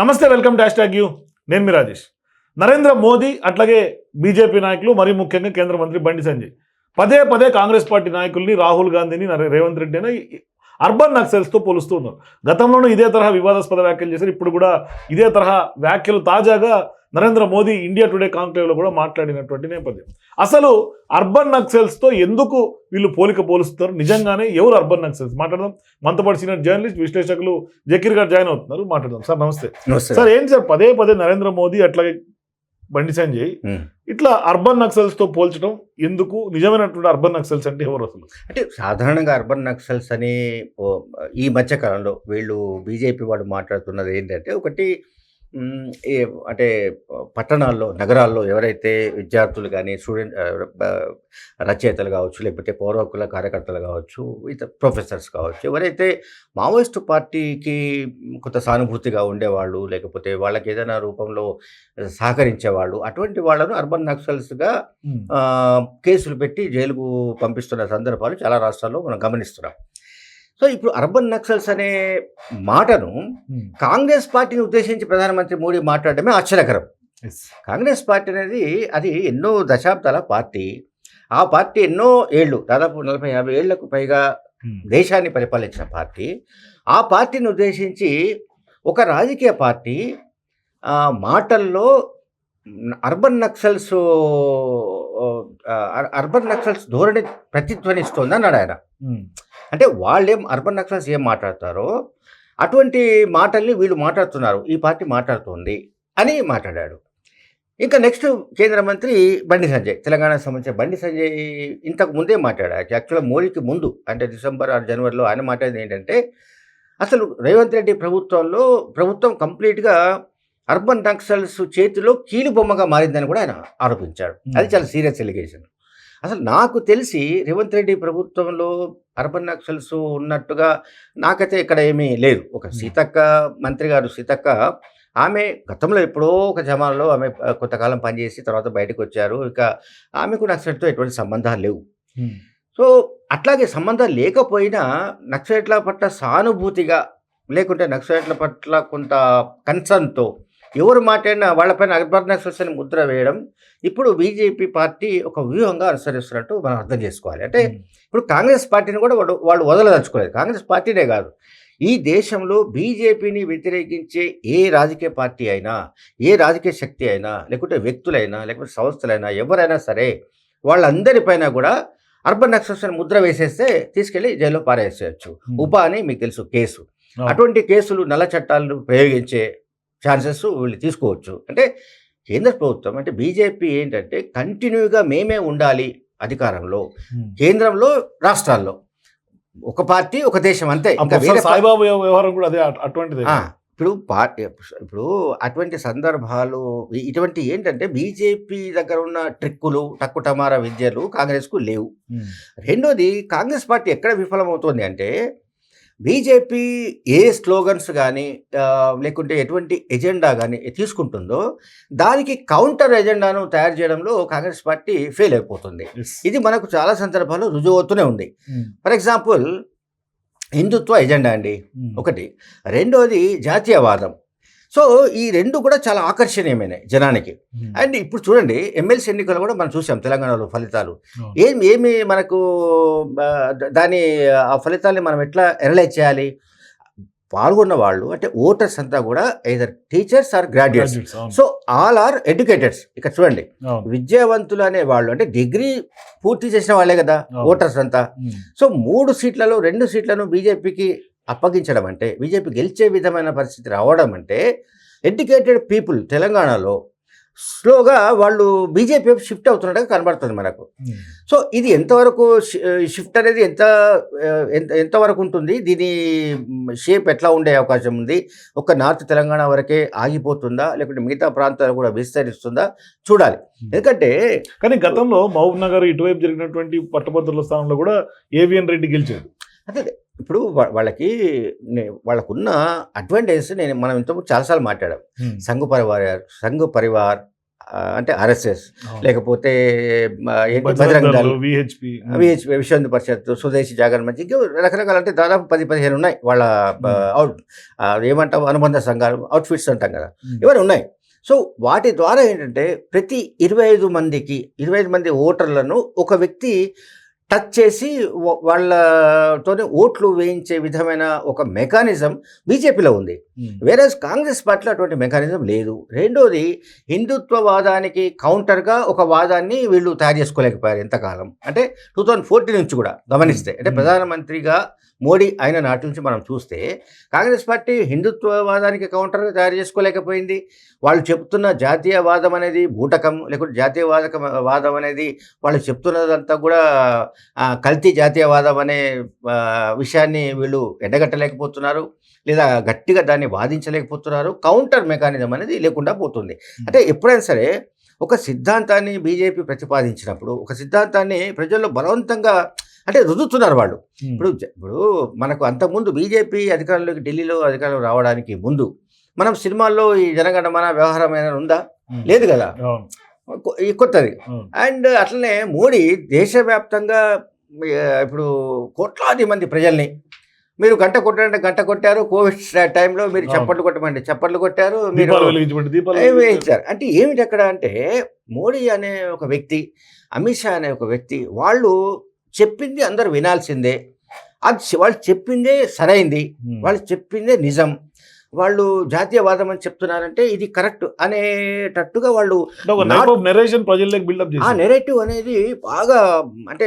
నమస్తే welcome dash tag you. నేను మీ రాజేష్. నరేంద్ర మోదీ అట్లాగే బీజేపీ నాయకులు మరి ముఖ్యంగా కేంద్ర మంత్రి బండి సంజయ్. పదే పదే కాంగ్రెస్ పార్టీ నాయకుల్ని రాహుల్ గాంధీని రేవంత్ రెడ్డిని అర్బన్ నక్సల్స్తో పోలుస్తూ ఉన్నారు. గతంలోనూ ఇదే తరహా వివాదాస్పద వ్యాఖ్యలు చేశారు. ఇప్పుడు కూడా ఇదే తరహా వ్యాఖ్యలు తాజాగా నరేంద్ర మోదీ ఇండియా టుడే కాంక్లేవ్లో కూడా మాట్లాడినటువంటి నేపథ్యం. అసలు అర్బన్ నక్సల్స్తో ఎందుకు వీళ్ళు పోలిక పోలుస్తున్నారు? నిజంగానే ఎవరు అర్బన్ నక్సల్స్? మాట్లాడదాం. మనతో పాటు సీనియర్ జర్నలిస్ట్ విశ్లేషకులు జకీర్ గారు జాయిన్ అవుతున్నారు. మాట్లాడదాం. సార్ నమస్తే. సార్ ఏంటి సార్? పదే పదే నరేంద్ర మోదీ అట్లాగే బండి సంజయ్. ఇట్లా అర్బన్ నక్సల్స్తో పోల్చడం ఎందుకు? నిజమైనటువంటి అర్బన్ నక్సల్స్ అంటే ఎవరు అసలు? అంటే సాధారణంగా అర్బన్ నక్సల్స్ అని ఈ మధ్య కాలంలో వీళ్ళు బీజేపీ వాళ్ళు మాట్లాడుతున్నది ఏంటంటే ఒకటి ఏ అంటే పట్టణాల్లో నగరాల్లో ఎవరైతే విద్యార్థులు కానీ స్టూడెంట్ రచయితలు కావచ్చు లేకపోతే పౌర హక్కుల కార్యకర్తలు కావచ్చు ఇతర ప్రొఫెసర్స్ కావచ్చు ఎవరైతే మావోయిస్టు పార్టీకి కొంత సానుభూతిగా ఉండేవాళ్ళు లేకపోతే వాళ్ళకి ఏదైనా రూపంలో సహకరించేవాళ్ళు అటువంటి వాళ్ళను అర్బన్ నక్సల్స్గా కేసులు పెట్టి జైలుకు పంపిస్తున్న సందర్భాలు చాలా రాష్ట్రాల్లో మనం గమనిస్తున్నాం. సో ఇప్పుడు అర్బన్ నక్సల్స్ అనే మాటను కాంగ్రెస్ పార్టీని ఉద్దేశించి ప్రధానమంత్రి మోడీ మాట్లాడడమే ఆశ్చర్యకరం. కాంగ్రెస్ పార్టీ అనేది అది ఎన్నో దశాబ్దాల పార్టీ. ఆ పార్టీ ఎన్నో ఏళ్ళు దాదాపు నలభై యాభై ఏళ్ళకు పైగా దేశాన్ని పరిపాలించిన పార్టీ. ఆ పార్టీని ఉద్దేశించి ఒక రాజకీయ పార్టీ మాటల్లో అర్బన్ నక్సల్స్ అర్బన్ నక్సల్స్ ధోరణి ప్రతిధ్వనిస్తోంది అన్నాడు ఆయన. అంటే వాళ్ళేం అర్బన్ నక్సల్స్ ఏం మాట్లాడతారో అటువంటి మాటల్ని వీళ్ళు మాట్లాడుతున్నారు. ఈ పార్టీ మాట్లాడుతోంది అని మాట్లాడాడు. ఇంకా నెక్స్ట్ కేంద్ర మంత్రి బండి సంజయ్ తెలంగాణకు సంబంధించిన బండి సంజయ్ ఇంతకు ముందే మాట్లాడాడు. యాక్చువల్గా మోడీకి ముందు అంటే డిసెంబర్ ఆరు జనవరిలో ఆయన మాట్లాడింది ఏంటంటే అసలు రేవంత్ రెడ్డి ప్రభుత్వంలో ప్రభుత్వం కంప్లీట్గా అర్బన్ నక్సల్స్ చేతిలో కీలు బొమ్మగా మారిందని కూడా ఆయన ఆరోపించాడు. అది చాలా సీరియస్ ఎలిగేషన్. అసలు నాకు తెలిసి రేవంత్ రెడ్డి ప్రభుత్వంలో అర్బన్ నక్సల్స్ ఉన్నట్టుగా నాకైతే ఇక్కడ ఏమీ లేదు. ఒక సీతక్క మంత్రి గారు సీతక్క ఆమె గతంలో ఎప్పుడో ఒక జమానాలో ఆమె కొంతకాలం పనిచేసి తర్వాత బయటకు వచ్చారు. ఇక ఆమెకు నక్సలైట్తో ఎటువంటి సంబంధాలు లేవు. సో అట్లాగే సంబంధాలు లేకపోయినా నక్సలైట్ల పట్ల సానుభూతిగా లేకుంటే నక్సలైట్ల పట్ల కొంత కన్సర్న్తో ఎవరు మాట్లాడినా వాళ్ళపైన అర్బన్ నక్సల్స్ అని ముద్ర వేయడం. ఇప్పుడు బీజేపీ పార్టీ ఒక వ్యూహంగా అనుసరిస్తున్నట్టు మనం అర్థం చేసుకోవాలి. అంటే ఇప్పుడు కాంగ్రెస్ పార్టీని కూడా వాళ్ళు వాళ్ళు వదలదలుచుకోలేదు. కాంగ్రెస్ పార్టీనే కాదు. ఈ దేశంలో బీజేపీని వ్యతిరేకించే ఏ రాజకీయ పార్టీ అయినా ఏ రాజకీయ శక్తి అయినా లేకుంటే వ్యక్తులైనా లేకపోతే సంస్థలైనా ఎవరైనా సరే వాళ్ళందరిపైన కూడా అర్బన్ నక్సల్స్ అని ముద్ర వేసేస్తే తీసుకెళ్ళి జైల్లో పారేసేయచ్చు. ఉపా అని మీకు తెలుసు కేసు. అటువంటి కేసులు నల్ల చట్టాలను ప్రయోగించే ఛాన్సెస్ వీళ్ళు తీసుకోవచ్చు. అంటే కేంద్ర ప్రభుత్వం అంటే బీజేపీ ఏంటంటే కంటిన్యూగా మేమే ఉండాలి అధికారంలో కేంద్రంలో రాష్ట్రాల్లో. ఒక పార్టీ ఒక దేశం అంతే. ఇంకా వేరే సాయిబాబు వ్యవహారం కూడా అదే అట్- అటువంటిదే. ఇప్పుడు పార్టీ ఇప్పుడు అటువంటి సందర్భాలు ఇటువంటి ఏంటంటే బీజేపీ దగ్గర ఉన్న ట్రిక్కులు టక్కుటమార విద్యలు కాంగ్రెస్కు లేవు. రెండోది కాంగ్రెస్ పార్టీ ఎక్కడ విఫలమవుతోంది అంటే బీజేపీ ఏ స్లోగన్స్ కానీ లేకుంటే ఎటువంటి ఎజెండా కానీ తీసుకుంటుందో దానికి కౌంటర్ ఎజెండాను తయారు చేయడంలో కాంగ్రెస్ పార్టీ ఫెయిల్ అయిపోతుంది. ఇది మనకు చాలా సందర్భాల్లో రుజువు అవుతూనే ఉంది ఫర్ ఎగ్జాంపుల్ హిందుత్వ ఎజెండా అండి. ఒకటి. రెండోది జాతీయవాదం. సో ఈ రెండు కూడా చాలా ఆకర్షణీయమైనవి జనానికి. అండ్ ఇప్పుడు చూడండి ఎమ్మెల్సీ ఎన్నికలు కూడా మనం చూసాం తెలంగాణలో ఫలితాలు. ఏం ఏమి మనకు దాని ఆ ఫలితాల్ని మనం ఎట్లా ఎనలైజ్ చేయాలి? పాల్గొన్న వాళ్ళు అంటే ఓటర్స్ అంతా కూడా either teachers or graduates so all are educateds ఇక్కడ చూడండి విద్యావంతులు అనే వాళ్ళు అంటే డిగ్రీ పూర్తి చేసిన వాళ్ళే కదా. ఓటర్స్ అంతా. సో మూడు సీట్లలో రెండు సీట్లను బీజేపీకి అప్పగించడం అంటే బీజేపీ గెలిచే విధమైన పరిస్థితి రావడం అంటే ఎడ్యుకేటెడ్ పీపుల్ తెలంగాణలో స్లోగా వాళ్ళు బీజేపీ షిఫ్ట్ అవుతున్నట్టుగా కనబడుతుంది మనకు. సో ఇది ఎంతవరకు షిఫ్ట్ అనేది ఎంత ఎంత ఎంతవరకు ఉంటుంది? దీని షేప్ ఎట్లా ఉండే అవకాశం ఉంది? ఒక నార్త్ తెలంగాణ వరకే ఆగిపోతుందా? లేకుంటే మిగతా ప్రాంతాలు కూడా విస్తరిస్తుందా? చూడాలి. ఎందుకంటే కానీ గతంలో మహబూబ్ నగర్ ఇటువైపు జరిగినటువంటి పట్టభద్రుల స్థానంలో కూడా ఏవిఎన్ రెడ్డి గెలిచాడు. అదే. ఇప్పుడు వాళ్ళకి వాళ్ళకున్న అడ్వాంటేజ్ నేను మనం ఇంతకుముందు చాలాసార్లు మాట్లాడాం. సంఘ పరివార్ సంఘ పరివార్ అంటే ఆర్ఎస్ఎస్. లేకపోతే ఆ, ఏంటి బజరంగ్ బజరంగ్ దళ్ దళ్, విహెచ్పి విహెచ్ విశ్వ హిందూ పరిషత్ స్వదేశీ జాగరణ మంచి రకరకాల అంటే దాదాపు పది పదిహేను ఉన్నాయి. వాళ్ళ అవుట్ ఏమంటాం అనుబంధ సంఘాలు అవుట్ఫిట్స్ అంటాం కదా. ఇవన్నీ ఉన్నాయి. సో వాటి ద్వారా ఏంటంటే ప్రతి ఇరవై ఐదు మందికి ఇరవై ఐదు మంది ఓటర్లను ఒక వ్యక్తి టచ్ చేసి వాళ్ళతోనే ఓట్లు వేయించే విధమైన ఒక మెకానిజం బీజేపీలో ఉంది. వేరే కాంగ్రెస్ పార్టీలో అటువంటి మెకానిజం లేదు. రెండోది హిందుత్వవాదానికి కౌంటర్గా ఒక వాదాన్ని వీళ్ళు తయారు చేసుకోలేకపోయారు ఎంతకాలం? అంటే టూ థౌజండ్ ఫోర్టీన్ నుంచి కూడా గమనిస్తే. అంటే. ప్రధానమంత్రిగా మోడీ అయిన నాటి నుంచి మనం చూస్తే కాంగ్రెస్ పార్టీ హిందుత్వవాదానికి కౌంటర్గా తయారు చేసుకోలేకపోయింది. వాళ్ళు చెప్తున్న జాతీయవాదం అనేది బూటకం లేకుంటే జాతీయవాదక వాదం అనేది వాళ్ళు చెప్తున్నదంతా కూడా కల్తీ జాతీయవాదం అనే విషయాన్ని వీళ్ళు ఎండగట్టలేకపోతున్నారు. లేదా గట్టిగా దాన్ని వాదించలేకపోతున్నారు. కౌంటర్ మెకానిజం అనేది లేకుండా పోతుంది. అంటే ఎప్పుడైనా సరే ఒక సిద్ధాంతాన్ని బీజేపీ ప్రతిపాదించినప్పుడు ఒక సిద్ధాంతాన్ని ప్రజల్లో బలవంతంగా అంటే రుద్దుతున్నారు వాళ్ళు. ఇప్పుడు ఇప్పుడు మనకు అంతకుముందు బీజేపీ అధికారంలోకి ఢిల్లీలో అధికారం రావడానికి ముందు మనం సినిమాల్లో ఈ జనగణమన వ్యవహారం ఏమైనా ఉందా? లేదు కదా. కొత్తది. అండ్ అట్లనే మోడీ దేశవ్యాప్తంగా ఇప్పుడు కోట్లాది మంది ప్రజల్ని మీరు గంట కొట్టారంటే గంట కొట్టారు కోవిడ్ టైంలో మీరు. చప్పట్లు కొట్టమంటే చప్పట్లు కొట్టారు మీరు. ఇచ్చారు అంటే ఏమిటి అక్కడ అంటే మోడీ అనే ఒక వ్యక్తి అమిత్ షా అనే ఒక వ్యక్తి వాళ్ళు చెప్పింది అందరూ వినాల్సిందే. అది వాళ్ళు చెప్పిందే సరైంది. వాళ్ళు చెప్పిందే నిజం. వాళ్ళు జాతీయవాదం అని చెప్తున్నారంటే ఇది కరెక్ట్ అనేటట్టుగా వాళ్ళు ఆ నెరేటివ్ అనేది బాగా అంటే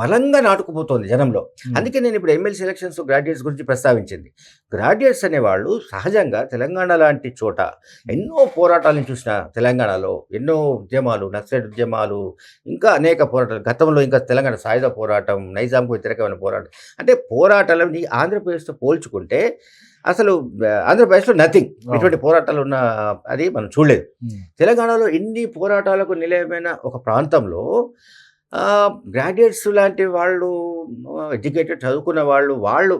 బలంగా నాటుకుపోతుంది జనంలో. అందుకే నేను ఇప్పుడు ఎమ్మెల్సీ ఎలక్షన్స్ గ్రాడ్యుయేట్స్ గురించి ప్రస్తావించింది. గ్రాడ్యుయేట్స్ అనేవాళ్ళు సహజంగా తెలంగాణ లాంటి చోట ఎన్నో పోరాటాలను చూసిన తెలంగాణలో ఎన్నో ఉద్యమాలు నక్సలైట్ ఉద్యమాలు ఇంకా అనేక పోరాటాలు. గతంలో ఇంకా తెలంగాణ సాయుధ పోరాటం నైజాంకు వ్యతిరేకమైన పోరాటం. అంటే పోరాటాలని ఆంధ్రప్రదేశ్తో పోల్చుకుంటే అసలు ఆంధ్రప్రదేశ్లో నథింగ్ ఇటువంటి పోరాటాలు ఉన్న అది మనం చూడలేదు. తెలంగాణలో ఎన్ని పోరాటాలకు నిలయమైన ఒక ప్రాంతంలో గ్రాడ్యుయేట్స్ లాంటి వాళ్ళు ఎడ్యుకేటెడ్ చదువుకున్న వాళ్ళు వాళ్ళు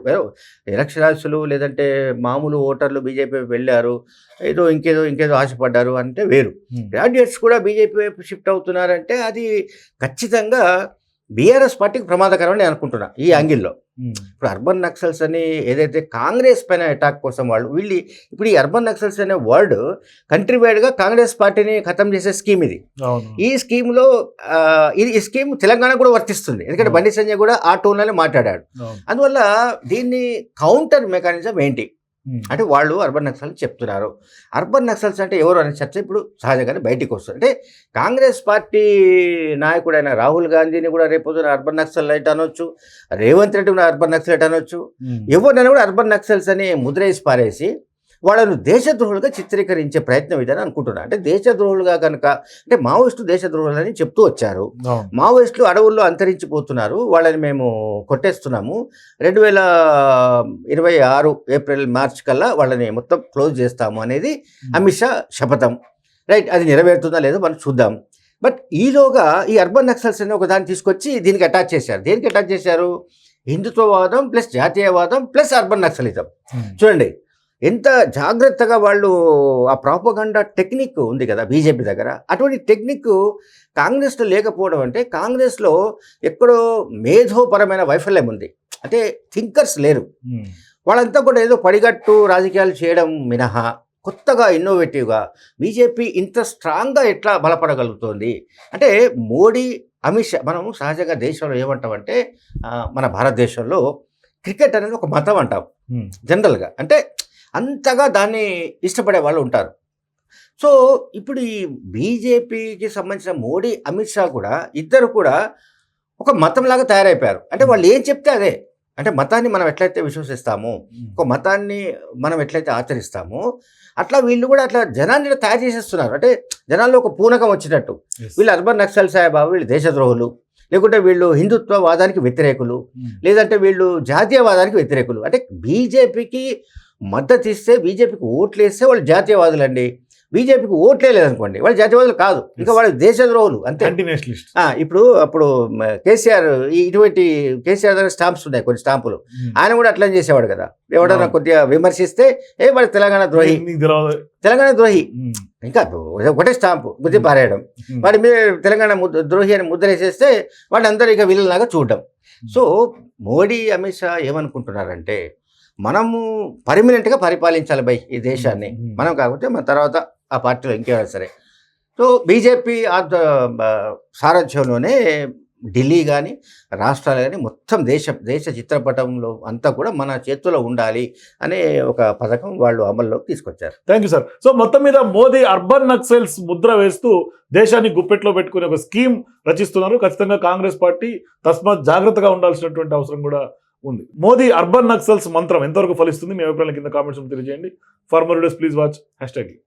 నిరక్షరాస్యులు లేదంటే మామూలు ఓటర్లు బీజేపీ వెళ్ళారు ఏదో ఇంకేదో ఇంకేదో ఆశపడ్డారు అంటే వేరు. గ్రాడ్యుయేట్స్ కూడా బీజేపీ వైపు షిఫ్ట్ అవుతున్నారంటే అది ఖచ్చితంగా బీఆర్ఎస్ పార్టీకి ప్రమాదకరం అని నేను అనుకుంటున్నా ఈ యాంగిల్లో ఇప్పుడు అర్బన్ నక్సల్స్ అని ఏదైతే కాంగ్రెస్ పైన అటాక్ కోసం వాళ్ళు వీళ్ళు ఇప్పుడు ఈ అర్బన్ నక్సల్స్ అనే వర్డ్ కంట్రీ వైడ్గా కాంగ్రెస్ పార్టీని ఖతం చేసే స్కీమ్ ఇది. ఈ స్కీమ్లో ఇది ఈ స్కీమ్ తెలంగాణ కూడా వర్తిస్తుంది. ఎందుకంటే బండి సంజయ్ కూడా ఆ టోన్లోనే మాట్లాడాడు. అందువల్ల దీన్ని కౌంటర్ మెకానిజం ఏంటి. అంటే వాళ్ళు అర్బన్ నక్సల్స్ చెప్తున్నారు. అర్బన్ నక్సల్స్ అంటే ఎవరు అనే చర్చ ఇప్పుడు సహజంగానే బయటికి వస్తుంది. అంటే కాంగ్రెస్ పార్టీ నాయకుడైన రాహుల్ గాంధీని కూడా రేపు అర్బన్ నక్సల్ లైట్ అనొచ్చు రేవంత్ రెడ్డి కూడా అర్బన్ నక్సలైట్ అనొచ్చు. ఎవరినైనా కూడా అర్బన్ నక్సల్స్ అని ముద్రేసి పారేసి వాళ్ళను దేశద్రోహులుగా చిత్రీకరించే ప్రయత్నం ఇదని అనుకుంటున్నా. అంటే దేశద్రోహులుగా కనుక అంటే మావోయిస్టు దేశద్రోహులని చెప్తూ వచ్చారు. మావోయిస్టులు అడవుల్లో అంతరించిపోతున్నారు. వాళ్ళని మేము కొట్టేస్తున్నాము. రెండు వేల ఇరవై ఆరు ఏప్రిల్ మార్చ్ కల్లా వాళ్ళని మొత్తం క్లోజ్ చేస్తాము అనేది అమిత్ షా శపథం. రైట్ అది నెరవేరుతుందా లేదో మనం చూద్దాం. బట్ ఈలోగా ఈ అర్బన్ నక్సల్స్ అని ఒక దాన్ని తీసుకొచ్చి దీనికి అటాచ్ చేశారు. దేనికి అటాచ్ చేశారు? హిందుత్వవాదం ప్లస్ జాతీయవాదం ప్లస్ అర్బన్ నక్సలిజం. చూడండి ఎంత జాగ్రత్తగా వాళ్ళు ఆ ప్రాపగండా టెక్నిక్ ఉంది కదా బీజేపీ దగ్గర. అటువంటి టెక్నిక్ కాంగ్రెస్లో లేకపోవడం అంటే కాంగ్రెస్లో ఎక్కడో మేధోపరమైన వైఫల్యం ఉంది. అంటే థింకర్స్ లేరు. వాళ్ళంతా కూడా ఏదో పడిగట్టు రాజకీయాలు చేయడం మినహా కొత్తగా ఇన్నోవేటివ్గా బీజేపీ ఇంత స్ట్రాంగ్గా ఎట్లా బలపడగలుగుతోంది? అంటే మోడీ అమిత్ షా మనం సహజంగా దేశంలో ఏమంటామంటే మన భారతదేశంలో క్రికెట్ అనేది ఒక మతం అంటాం. జనరల్గా అంటే అంతగా దాన్ని ఇష్టపడే వాళ్ళు ఉంటారు. సో ఇప్పుడు ఈ బీజేపీకి సంబంధించిన మోడీ అమిత్ షా కూడా ఇద్దరు కూడా ఒక మతంలాగా తయారైపోయారు. అంటే వాళ్ళు ఏం చెప్తే అదే. అంటే మతాన్ని మనం ఎట్లయితే విశ్వసిస్తామో ఒక మతాన్ని మనం ఎట్లయితే ఆచరిస్తామో అట్లా వీళ్ళు కూడా అట్లా జనాన్ని తయారు చేసేస్తున్నారు. అంటే జనాల్లో ఒక పూనకం వచ్చినట్టు. వీళ్ళు అర్బన్ నక్సల్ సాహెబాబు వీళ్ళు దేశద్రోహులు. లేకుంటే వీళ్ళు హిందుత్వవాదానికి వ్యతిరేకులు. లేదంటే వీళ్ళు జాతీయవాదానికి వ్యతిరేకులు. అంటే బీజేపీకి మద్దతు ఇస్తే బీజేపీకి ఓట్లు వేస్తే వాళ్ళు జాతీయవాదులండి. బీజేపీకి ఓట్లే లేదనుకోండి వాళ్ళు జాతీయవాదులు కాదు. ఇంకా వాళ్ళు దేశద్రోహులు అంతే. ఇప్పుడు అప్పుడు కేసీఆర్ ఇటువంటి కేసీఆర్ దగ్గర స్టాంప్స్ ఉన్నాయి కొన్ని స్టాంపులు. ఆయన కూడా అట్లా చేసేవాడు కదా. ఎవడన్నా. కొద్దిగా విమర్శిస్తే ఏ వాడు తెలంగాణ ద్రోహి. తెలంగాణ ద్రోహి. ఉమ్. ఇంకా ఒకటే స్టాంపు గుద్ది పారేయడం. ఉమ్. వాడి మీద తెలంగాణ ద్రోహి అని ముద్ర వేసేస్తే వాడు అందరూ ఇక వీళ్ళలాగా చూడడం. సో మోడీ అమిత్ షా ఏమనుకుంటున్నారంటే మనము పర్మనెంట్గా పరిపాలించాలి బై ఈ దేశాన్ని. మనం కాకపోతే మన తర్వాత ఆ పార్టీలో ఇంకేమైనా సరే. సో బీజేపీ సారథ్యంలోనే ఢిల్లీ కానీ రాష్ట్రాలు కానీ మొత్తం దేశ దేశ చిత్రపటంలో అంతా కూడా మన చేతిలో ఉండాలి అనే ఒక పథకం వాళ్ళు అమల్లోకి తీసుకొచ్చారు. థ్యాంక్ యూ సార్ సో మొత్తం మీద మోదీ అర్బన్ నక్సల్స్ ముద్ర వేస్తూ దేశాన్ని గుప్పెట్లో పెట్టుకునే ఒక స్కీమ్ రచిస్తున్నారు. ఖచ్చితంగా కాంగ్రెస్ పార్టీ తస్మాత్ జాగ్రత్తగా ఉండాల్సినటువంటి అవసరం కూడా ఉంది. మోదీ అర్బన్ నక్సల్స్ మంత్రం ఎంతవరకు ఫలిస్తుంది మీ అభిప్రాయాల కింద కామెంట్స్ తెలియజేయండి. Farmer please watch hashtag.